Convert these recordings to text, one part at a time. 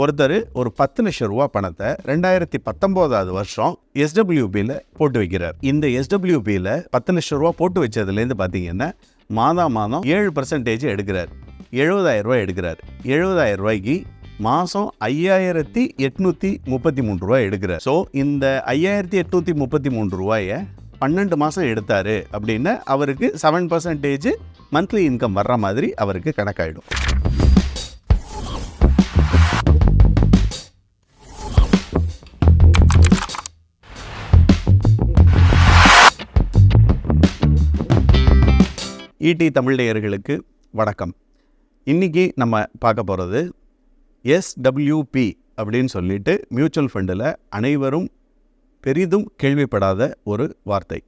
ஒருத்தர் ஒரு பத்து லட்சம் ரூபா பணத்தை ரெண்டாயிரத்தி பத்தொம்போதாவது வருஷம் எஸ்டபிள்யூபியில் போட்டு வைக்கிறார். இந்த எஸ்டபிள்யூபியில் பத்து லட்சம் ரூபா போட்டு வச்சதுலேருந்து பார்த்தீங்கன்னா மாதா மாதம் ஏழு பர்சன்டேஜ் எடுக்கிறார். எழுபதாயிரம் ரூபாய் எடுக்கிறார். எழுபதாயிரம் ரூபாய்க்கு மாதம் ஐயாயிரத்தி எட்நூற்றி முப்பத்தி மூணு ரூபாய் எடுக்கிறார். ஸோ இந்த ஐயாயிரத்தி எட்நூற்றி முப்பத்தி மூணு ரூபாயை பன்னெண்டு மாதம் எடுத்தார் அப்படின்னா அவருக்கு செவன் பர்சன்டேஜ் மந்த்லி இன்கம் வர்ற மாதிரி அவருக்கு கணக்காயிடும். ஈடி தமிழ் நேயர்களுக்கு வணக்கம். இன்னைக்கு நம்ம பார்க்க போகிறது எஸ்டபிள்யூபி அப்படின்னு சொல்லிட்டு மியூச்சுவல் ஃபண்டில் அனைவரும் பெரிதும் கேள்விப்படாத ஒரு வார்த்தை.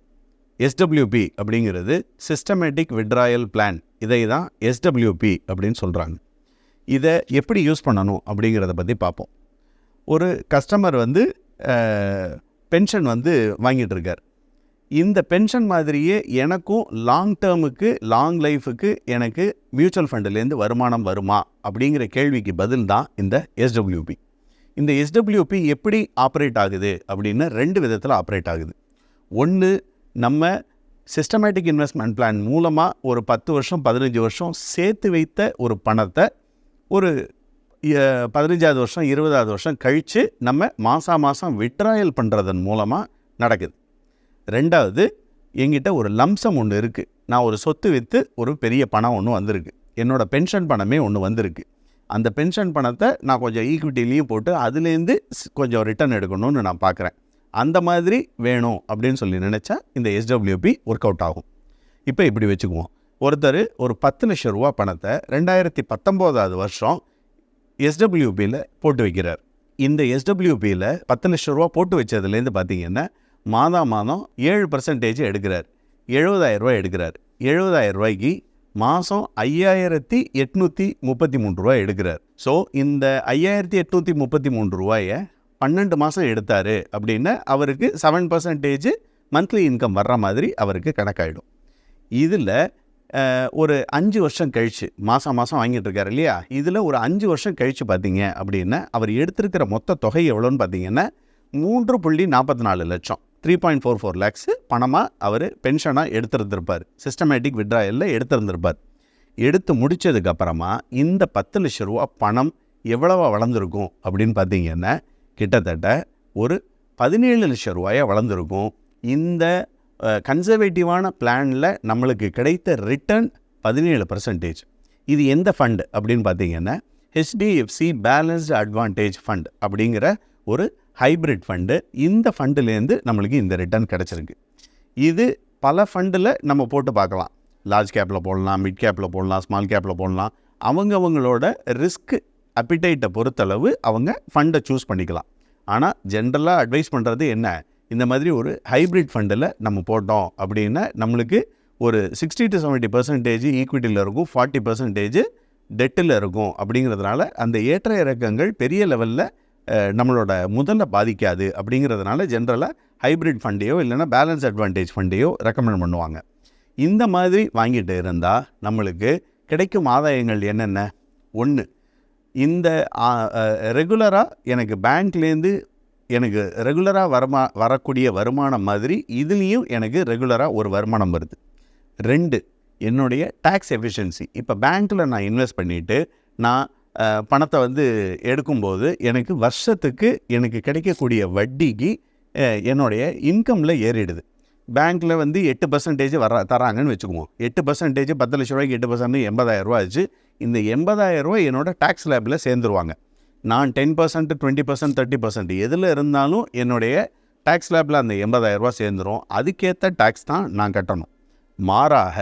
எஸ்டபிள்யூபி அப்படிங்கிறது சிஸ்டமேட்டிக் விட்ராயல் பிளான் இதை தான் எஸ்டபிள்யூபி அப்படின்னு சொல்கிறாங்க இதை எப்படி யூஸ் பண்ணணும் அப்படிங்கிறத பற்றி பார்ப்போம். ஒரு கஸ்டமர் வந்து பென்ஷன் வந்து வாங்கிட்டு இருக்கார். இந்த பென்ஷன் மாதிரியே எனக்கும் லாங் டேர்முக்கு லாங் லைஃபுக்கு எனக்கு மியூச்சுவல் ஃபண்டுலேருந்து வருமானம் வருமா? அப்படிங்கிற கேள்விக்கு பதில் தான் இந்த எஸ்டபிள்யூபி இந்த எஸ்டபிள்யூபி எப்படி ஆப்ரேட் ஆகுது? அப்படின்னு ரெண்டு விதத்தில் ஆப்ரேட் ஆகுது. ஒன்று நம்ம சிஸ்டமேட்டிக் இன்வெஸ்ட்மெண்ட் பிளான் மூலமாக ஒரு பத்து வருஷம் பதினஞ்சு வருஷம் சேர்த்து வைத்த ஒரு பணத்தை ஒரு பதினஞ்சாவது வருஷம் இருபதாவது வருஷம் கழித்து நம்ம மாதம் மாதம் விட்ராயல் பண்ணுறதன் மூலமாக நடக்குது. ரெண்டாவது என்கிட்ட ஒரு லம்சம் ஒன்று இருக்குது நான் ஒரு சொத்து விற்று ஒரு பெரிய பணம் ஒன்று வந்திருக்கு. என்னோடய பென்ஷன் பணமே ஒன்று வந்திருக்கு. அந்த பென்ஷன் பணத்தை நான் கொஞ்சம் ஈக்விட்டிலையும் போட்டு அதுலேருந்து கொஞ்சம் ரிட்டர்ன் எடுக்கணும்னு நான் பார்க்குறேன் அந்த மாதிரி வேணும் அப்படின்னு சொல்லி நினச்சா இந்த எஸ்டபிள்யூபி ஒர்க் அவுட் ஆகும். இப்போ இப்படி வச்சுக்குவோம். ஒருத்தர் ஒரு பத்து லட்சம் ரூபா பணத்தை ரெண்டாயிரத்தி பத்தொம்போதாவது வருஷம் எஸ்டபிள்யூபியில் போட்டு வைக்கிறார். இந்த எஸ்டபிள்யூபியில் பத்து லட்சம் ரூபா போட்டு வச்சதுலேருந்து பார்த்தீங்கன்னா மாதா மாதம் ஏழு பர்சன்டேஜ் எடுக்கிறார். எழுபதாயிரம் ரூபாய் எடுக்கிறார். எழுபதாயிரம் ரூபாய்க்கு மாதம் ஐயாயிரத்தி எட்நூற்றி முப்பத்தி மூணு ரூபாய் எடுக்கிறார். ஸோ இந்த ஐயாயிரத்தி எட்நூற்றி முப்பத்தி மூணு ரூபாயை பன்னெண்டு மாதம் எடுத்தார் அப்படின்னா அவருக்கு செவன் பர்சன்டேஜ் மந்த்லி இன்கம் வர்ற மாதிரி அவருக்கு கணக்காயிடும். இதில் ஒரு அஞ்சு வருஷம் கழிச்சு மாதம் மாதம் வாங்கிட்டு இருக்காரு இல்லையா? இதில் ஒரு அஞ்சு வருஷம் கழித்து பார்த்தீங்க அப்படின்னா அவர் எடுத்திருக்கிற மொத்த தொகை எவ்வளோன்னு பார்த்தீங்கன்னா மூன்று புள்ளி நாற்பத்தி நாலு லட்சம். Three point four four lakhs பணமாக அவர் பென்ஷனாக எடுத்துருந்துருப்பார். சிஸ்டமேட்டிக் விட்ராயலில் எடுத்துருந்துருப்பார். எடுத்து முடித்ததுக்கப்புறமா இந்த பத்து லட்ச ரூபா பணம் எவ்வளவா வளர்ந்துருக்கும் அப்படின்னு பார்த்தீங்கன்னா கிட்டத்தட்ட ஒரு பதினேழு லட்சம் ரூபாயாக வளர்ந்துருக்கும். இந்த கன்சர்வேட்டிவான பிளானில் நம்மளுக்கு கிடைத்த ரிட்டர்ன் பதினேழு பர்சன்டேஜ் இது எந்த ஃபண்டு அப்படின்னு பார்த்தீங்கன்னா ஹெச்டிஎஃப்சி பேலன்ஸ்டு அட்வான்டேஜ் ஃபண்ட் அப்படிங்கிற ஒரு ஹைப்ரிட் ஃபண்டு இந்த ஃபண்டுலேருந்து நம்மளுக்கு இந்த ரிட்டர்ன் கிடச்சிருக்கு. இது பல ஃபண்டில் நம்ம போட்டு பார்க்கலாம். லார்ஜ் கேப்பில் போடலாம் மிட் கேப்பில் போடலாம் ஸ்மால் கேப்பில் போடலாம். அவங்கவங்களோட ரிஸ்க் அப்பிடைட்டை பொறுத்தளவு அவங்க ஃபண்டை சூஸ் பண்ணிக்கலாம். ஆனால் ஜென்ரலாக அட்வைஸ் பண்ணுறது என்ன? இந்த மாதிரி ஒரு ஹைப்ரிட் ஃபண்டில் நம்ம போட்டோம் அப்படின்னா நம்மளுக்கு ஒரு சிக்ஸ்டி டு செவன்ட்டி பர்சன்டேஜ் ஈக்விட்டியில் இருக்கும் ஃபார்ட்டி பர்சன்டேஜ் டெட்டில் இருக்கும் அப்படிங்கிறதுனால அந்த ஏற்ற இறக்கங்கள் பெரிய லெவலில் நம்மளோட முதல்ல பாதிக்காது அப்படிங்கிறதுனால ஜென்ரலாக ஹைப்ரிட் ஃபண்டையோ இல்லைன்னா பேலன்ஸ் அட்வான்டேஜ் ஃபண்டையோ ரெக்கமெண்ட் பண்ணுவாங்க. இந்த மாதிரி வாங்கிட்டு இருந்தால் நம்மளுக்கு கிடைக்கும் ஆதாயங்கள் என்னென்ன? ஒன்று இந்த ரெகுலராக எனக்கு பேங்க்லேருந்து எனக்கு ரெகுலராக வருமா வரக்கூடிய வருமானம் மாதிரி இதுலேயும் எனக்கு ரெகுலராக ஒரு வருமானம் வருது. ரெண்டு என்னுடைய டேக்ஸ் எஃபிஷியன்சி இப்போ பேங்க்கில் நான் இன்வெஸ்ட் பண்ணிவிட்டு நான் பணத்தை வந்து எடுக்கும்போது எனக்கு வருஷத்துக்கு எனக்கு கிடைக்கக்கூடிய வட்டிக்கு என்னுடைய இன்கமில் ஏறிடுது. பேங்க்கில் வந்து எட்டு பர்சன்டேஜ் வர தராங்கன்னு வச்சுக்குவோம். எட்டு பர்சன்டேஜ் பத்து லட்ச ரூபாய்க்கு எட்டு பர்சன்ட் எண்பதாயிரம் ரூபா ஆச்சு. இந்த எண்பதாயிரம் ரூபாய் என்னோட டேக்ஸ் லேபில் சேர்ந்துருவாங்க. நான் ten percent twenty percent thirty percent எதில் இருந்தாலும் என்னுடைய டேக்ஸ் லேபில் அந்த எண்பதாயிரம் ரூபாய் சேர்ந்துரும். அதுக்கேற்ற டேக்ஸ் தான் நான் கட்டணும். மாறாக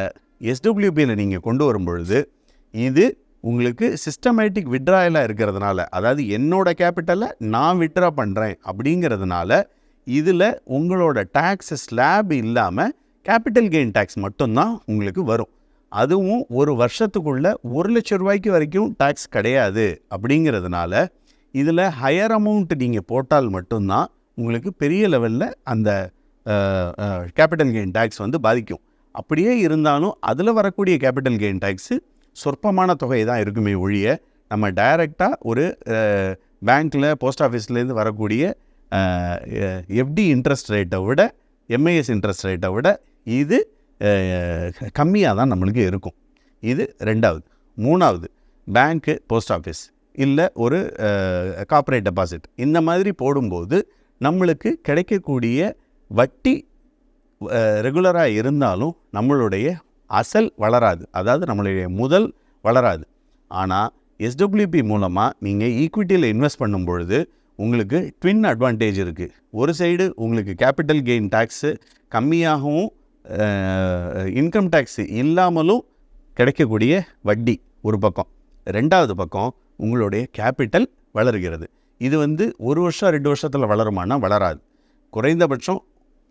எஸ்டபிள்யூபியில் நீங்கள் கொண்டு வரும் பொழுது இது உங்களுக்கு சிஸ்டமேட்டிக் விட்ராயலாக இருக்கிறதுனால அதாவது என்னோட கேபிட்டலை நான் விட்ரா பண்ணுறேன் அப்படிங்கிறதுனால இதில் உங்களோட டேக்ஸ் ஸ்லாப் இல்லாமல் கேபிட்டல் கெயின் டேக்ஸ் மட்டும்தான் உங்களுக்கு வரும். அதுவும் ஒரு வருஷத்துக்குள்ளே ஒரு லட்ச ரூபாய்க்கு வரைக்கும் டேக்ஸ் கிடையாது அப்படிங்கிறதுனால இதில் ஹையர் அமௌண்ட் நீங்கள் போட்டால் மட்டும்தான் உங்களுக்கு பெரிய லெவலில் அந்த கேபிட்டல் கெயின் டேக்ஸ் வந்து பாதிக்கும். அப்படியே இருந்தாலும் அதில் வரக்கூடிய கேபிட்டல் கெயின் டேக்ஸு சொற்பமான தொகை தான் இருக்குமே ஒழிய நம்ம டைரெக்டாக ஒரு பேங்க்கில் போஸ்ட் ஆஃபீஸ்லேருந்து வரக்கூடிய எஃப்டி இன்ட்ரெஸ்ட் ரேட்டை விட எம்ஐஎஸ் இன்ட்ரெஸ்ட் ரேட்டை விட இது கம்மியாக தான் நம்மளுக்கு இருக்கும். இது ரெண்டாவது. மூணாவது பேங்க்கு போஸ்ட் ஆஃபீஸ் இல்லை ஒரு கார்ப்பரேட் டெபாசிட் இந்த மாதிரி போடும்போது நம்மளுக்கு கிடைக்கக்கூடிய வட்டி ரெகுலராக இருந்தாலும் நம்மளுடைய அசல் வளராது. அதாவது நம்மளுடைய முதல் வளராது. ஆனால் எஸ்டபிள்யூபி மூலமாக நீங்கள் ஈக்விட்டியில் இன்வெஸ்ட் பண்ணும் பொழுது உங்களுக்கு ட்வின் அட்வான்டேஜ் இருக்குது ஒரு சைடு உங்களுக்கு கேபிட்டல் கெயின் டேக்ஸு கம்மியாகவும் இன்கம் டேக்ஸ் இல்லாமலும் கிடைக்கக்கூடிய வட்டி ஒரு பக்கம். ரெண்டாவது பக்கம் உங்களுடைய கேபிட்டல் வளர்கிறது. இது வந்து ஒரு வருஷம் ரெண்டு வருஷத்தில் வளருமானா வளராது. குறைந்தபட்சம்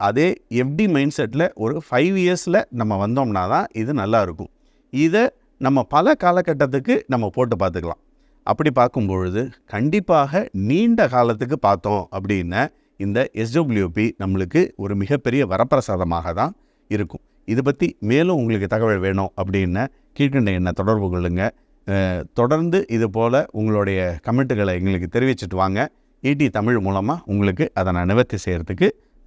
அதே எஃப்டி மைண்ட் செட்டில் ஒரு ஃபைவ் இயர்ஸில் நம்ம வந்தோம்னா தான் இது நல்லா இருக்கும். இதை நம்ம பல காலகட்டத்துக்கு நம்ம போட்டு பார்த்துக்கலாம். அப்படி பார்க்கும் பொழுது கண்டிப்பாக நீண்ட காலத்துக்கு பார்த்தோம் அப்படின்னா இந்த எஸ்டபிள்யூபி நம்மளுக்கு ஒரு மிகப்பெரிய வரப்பிரசாதமாக தான் இருக்கும். இதை பற்றி மேலும் உங்களுக்கு தகவல் வேணும் அப்படின்னா கீழ்கண்ட என்ன தொடர்பு கொள்ளுங்க. தொடர்ந்து இது போல் உங்களுடைய கமெண்ட்டுகளை எங்களுக்கு தெரிவிச்சிட்டு வாங்க. ஈடி தமிழ் மூலமாக உங்களுக்கு அதை நான் நிவர்த்தி செய்கிறதுக்கு